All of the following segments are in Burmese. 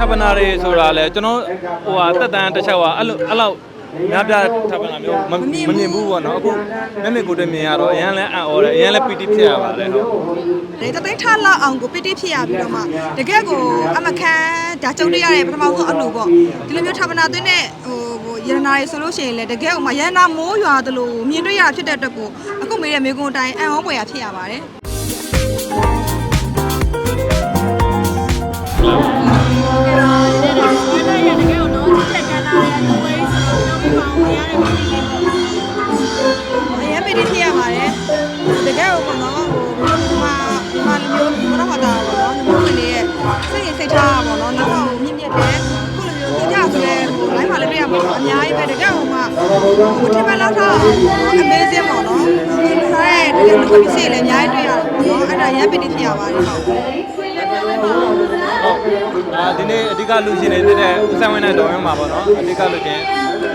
ထပ်ပနာတွေဆိုတာလဲကျွန်တော်ဟိုဟာတက်တန်းတစ်ချက်ကအဲ့လိုအဲ့လောက်များပြထပ်ပနာမျိုးမမမြင်ဘူးပေါ့နော်အခုမျက်မြင်ကိုယ်တွေ့မြင်ရတော့အရန်လဲအံ့ဩတယ်အရန်လဲပီတိဖြစ်ရပါတယ်ဟုတ်လေတသိန်းထားလောက်အောင်ကိုပီတိဖြစ်ရပြီးတော့မှတကယ်ကိုအမခန်းဒါကြုံတွေ့ရတဲ့ပထမဆုံးအလူပေါ့ဒီလိုမျိုးဌာပနာသွင်းတဲ့ဟိုဟိုရတနာတွေဆိုလို့ရှိရင်လေတကယ်ဥမာရတနာမိုးရွာသလိုမြင်တွေ့ရတာဖြစ်တဲ့အတွက်ကိုအခုမေးတဲ့မေကွန်တိုင်းအံ့ဩပွေရဖြစ်ရပါတယ်အရ င်ပီတိဖြစ်ရပါတယ်တကယ်ကိုပေါ့နော်ဟိုဒီမှာဒီမှာလူမျိုးဘုရားဘာသာပေါ့နော်လူမျိုးတွေရဲ့စိတ်ရင်စိတ်ထားပေါ့နော်နောက်တော့မြင့်မြတ်တယ်ခုလိုမျိုးသူကြဆိုလဲဟို line မှာလည်းတွေ့ရမှာပေါ့အများကြီးပဲတကယ်ဟိုမှာဟိုထင်မှလောက်ထား amazing ပေါ့နော်ဒီလိုရဲတကယ်လူပစ္စည်းလည်းအများကြီးတွေ့ရတယ်ပေါ့နော်အဲ့ဒါရန်ပီတိဖြစ်ရပါတယ်ဟုတ် ဟုတ်အာဒီနေ့အဓိကလူရှင်တွေဖြစ်တဲ့ဦးဆိုင်ဝင်းနဲ့ဒေါ်ဝင်းမှာပေါ့နော်အဓိကလူရှင်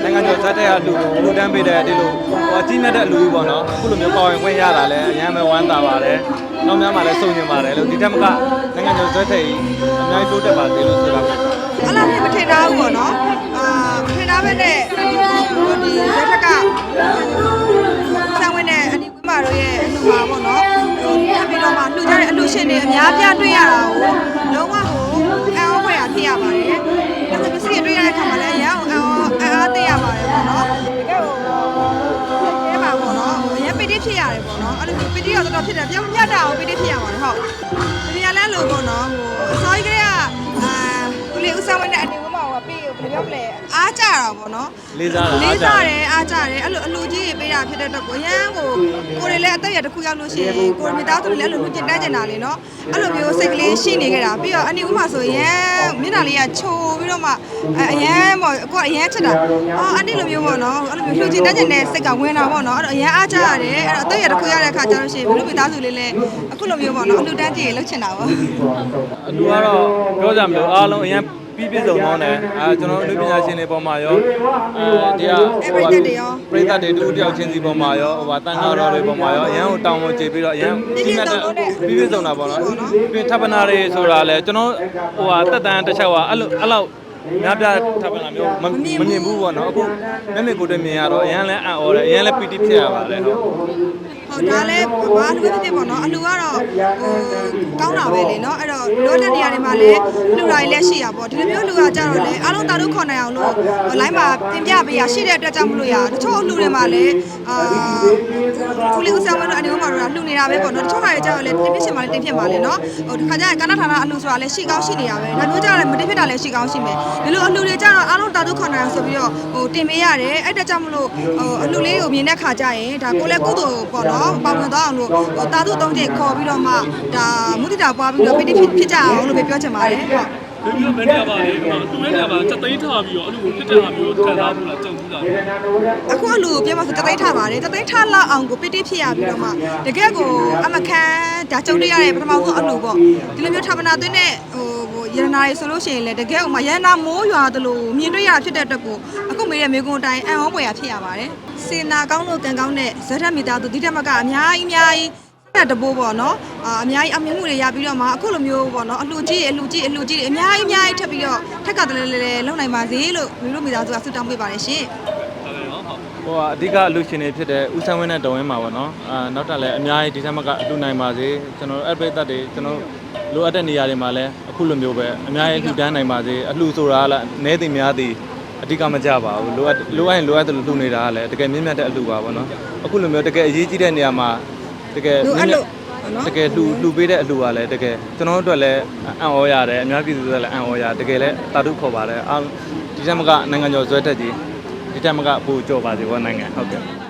နိုင်ငံကျော်ဇက်တဲ့အလူကိုလူတန်းပေးတဲ့ဒီလိုဟိုအကြီးမြတ်တဲ့အလူကြီးပေါ့နော်အခုလိုမျိုးပေါ်ဝင်ခွင့်ရတာလဲအရန်ပဲဝမ်းသာပါတယ်နောက်များမှာလည်းစုံညင်ပါတယ်လို့ဒီတက်မကနိုင်ငံကျော်ဇက်တဲ့ကြီးအများကြီးတိုးတက်ပါသေးလို့ဆိုတာပဲအဲ့လိုမျိုးမထင်တာဘူးပေါ့နော်အာမထင်တာပဲနဲ့ဒီဒီလက်ထက်ကဆံဝင်တဲ့အနီဝင်းမာတို့ရဲ့အလူပါပေါ့နော်ဟိုထပ်ပြီးတော့မှလှူကြတဲ့အလူရှင်တွေအများပြတွေ့ရတာကိုလုံးဝ ဟိုအံ့ဩဖွယ်ရဖြစ်ရပါတယ်ဒါပေမဲ့စိတ်တွေ့ရတဲ့ခါမှာလည်းအရန်အံ့ဩအံ့အားသိရပါတယ်ပေါ့နော်တကယ်ဟိုအဲမှာပေါ့နော်အရင်ပီတိဖြစ်ရတယ်ပေါ့နော်အဲ့လိုပီတိတော့တော်တော်ဖြစ်တယ်ပြောင်းမြတ်တာကိုပီတိဖြစ်ရပါတယ်ဟုတ်ဒီရလဲလို့ပေါ့နော်ဟိုအစောကြီးကလေးကအာဦးလေးဦးဆောင်တဲ့အနေဝမကပေး ဘယ်လိုပြောမလဲအားကြတာပေါ့နော်လေးစားတာလေးစားတယ်အားကြတယ်အဲ့လိုအလူကြီးတွေပေးတာဖြစ်တဲ့အတွက်ကိုရန်ကိုကိုတွေလည်းအသက်ရတစ်ခုရောက်လို့ရှိရင်ကိုမိသားစုတွေလည်းအဲ့လိုလူကျင်တန်းကျင်တာလေနော်အဲ့လိုမျိုးစိတ်ကလေးရှိနေကြတာပြီးတော့အနေဥမှာဆိုရင်မျက်နှာလေးကချိုပြီးတော့မှအရန်ပေါ့ကိုကအရန်ချစ်တာအော်အဲ့ဒီလိုမျိုးပေါ့နော်အဲ့လိုမျိုးလူကျင်တန်းကျင်တဲ့စိတ်ကဝင်တာပေါ့နော်အဲ့တော့အရန်အားကြရတယ်အဲ့တော့အသက်ရတစ်ခုရတဲ့အခါကျတော့ရှိရင်ဘယ်လိုမိသားစုလေးလဲအခုလိုမျိုးပေါ့နော်အလူတန်းကြီးရေလုပ်ချင်တာပေါ့အလူကတော့ပြောကြမလို့အားလုံးအရင် ပြီးပြည့်စုံတော့တယ်အဲကျွန်တော်လူပညာရှင်တွေပေါ်မှာရောအဲဒီကအဲ့ပရိသတ်တွေရောပရိသတ်တွေတူတယောက်ချင်းစီပေါ်မှာရောဟိုပါတန်ခါတော်တွေပေါ်မှာရောအရန်ကိုတောင်းဝန်ကျေပြီးတော့အရန်ကြီးမြတ်တဲ့ပြီးပြည့်စုံတာပေါ့နော်ပြီးထပ်ပနာတွေဆိုတာလဲကျွန်တော်ဟိုဟာတက်တန်းတစ်ချက်ကအဲ့လိုအဲ့လောက်များပြထပ်ပနာမျိုးမမမြင်ဘူးပေါ့နော်အခုမျက်မြင်ကိုယ်တွေ့မြင်ရတော့အရန်လဲအံ့ဩတယ်အရန်လဲပီတိဖြစ်ရပါတယ်ဟုတ် ဟုတ်ဒါလည်းဘာလူပဲဖြစ်ဖြစ်ပေါ့နော်အလူကတော့ဟိုကောင်းတာပဲလေနော်အဲ့တော့လိုတဲ့နေရာတွေမှာလည်းလူတာတွေလည်းရှိရပေါ့ဒီလိုမျိုးလူကကြတော့လေအားလုံးတာတို့ခေါ်နိုင်အောင်လို့လိုင်းမှာတင်ပြပေးရရှိတဲ့အတွက်ကြောင့်မလို့ရတချို့လူတွေမှာလည်းအာခုလေးဦးဆောင်မလို့အနေမှာတော့လူနေတာပဲပေါ့နော်တချို့ဟာတွေကြတော့လေတင်ပြရှင်မှာလည်းတင်ဖြစ်ပါလေနော်ဟိုဒီခါကျရင်ကဏ္ဍဌာနအလူဆိုတာလည်းရှိကောင်းရှိနေရပဲဒါမျိုးကြတော့လည်းမတင်ဖြစ်တာလည်းရှိကောင်းရှိမယ်ဒီလိုအလူတွေကြတော့အားလုံးတာတို့ခေါ်နိုင်အောင်ဆိုပြီးတော့ဟိုတင်ပေးရတယ်အဲ့အတွက်ကြောင့်မလို့ဟိုအလူလေးကိုမြင်တဲ့ခါကျရင်ဒါကိုလည်းကုသိုလ်ပေါ့နော်ပေါဝင်သွားအောင်လို့ဟိုတာတို့သုံးချက်ခေါ်ပြီးတော့မှဒါမုဒိတာပွားပြီးတော့ပိဋိဖြစ်ဖြစ်ကြအောင်လို့ပဲပြောချင်ပါတယ်ဟုတ် ဒီလိုပဲနေရာပါလေဒီမှာသူ့ရဲ့နေရာပါစက်သိန်းထားပြီးတော့အဲ့လိုဖြစ်တဲ့ဟာမျိုးခံစားဘူးလားကြုံဘူးလားအခုအလူကိုပြောမှဆိုတသိန်းထားပါတယ်တသိန်းထားလောက်အောင်ကိုပိဋိဖြစ်ရပြီးတော့မှတကယ်ကိုအမခန်းဒါကြုံတွေ့ရတဲ့ပထမဆုံးအလူပေါ့ဒီလိုမျိုးဌာပနာသွင်းတဲ့ဟိုဟိုရတနာတွေဆိုလို့ရှိရင်လေတကယ်ဥမာရတနာမိုးရွာသလိုမြင်တွေ့ရတာဖြစ်တဲ့အတွက်ကိုအခုမေးတဲ့မေကွန်တိုင်းအံ့ဩပွေရဖြစ်ရပါတယ်စေနာကောင်းလို့ကံကောင်းတဲ့ဇက်ထမိသားသူဒီတက်မကအများကြီးအများကြီးဆက် တဘိုးပေါ့နော်အာအများကြီးအမြင်မှုတွေရပြီးတော့မှအခုလိုမျိုးပေါ့နော်အလှကြီးအလှကြီးအလှကြီးတွေအများကြီးအများကြီးထပ်ပြီးတော့ထက်ကတလဲလဲလဲလုံနိုင်ပါစေလို့မိတို့မိသားစုကဆုတောင်းပေးပါတယ်ရှင်ဟိုအဓိကအလူရှင်တွေဖြစ်တဲ့ဦးဆန်းဝင်းနဲ့ဒေါ်ဝင်းမှာပေါ့နော်အာနောက်တက်လည်းအများကြီးဒီဆက်မကအလူနိုင်ပါစေကျွန်တော်အဲ့ပိသက်တွေကျွန်တော်လိုအပ်တဲ့နေရာတွေမှာလည်းအခုလိုမျိုးပဲအများကြီးလှူဒန်းနိုင်ပါစေအလှဆိုတာကလည်းနဲသိများသည်အဓိကမကြပါဘူးလိုအပ်လိုအပ်ရင်လိုအပ်တယ်လို့လှူနေတာကလည်းတကယ်မြင့်မြတ်တဲ့အလှပါပေါ့နော်အခုလိုမျိုးတကယ်အရေးကြီးတဲ့နေရာမှာ တကယ်လိုအပ်လို့နော်တကယ်လှူလှူပေးတဲ့အလှကလည်းတကယ်ကျွန်တော်တို့အတွက်လည်းအံ့ဩရတယ်အများပြည်သူတွေလည်းအံ့ဩရတကယ်လည်းတာတုခေါ်ပါတယ်အာဒီတက်မကနိုင်ငံကျော်ဇွဲတက်ကြီးဒီတက်မကပူကြော်ပါစေဘောနိုင်ငံဟုတ်ကဲ့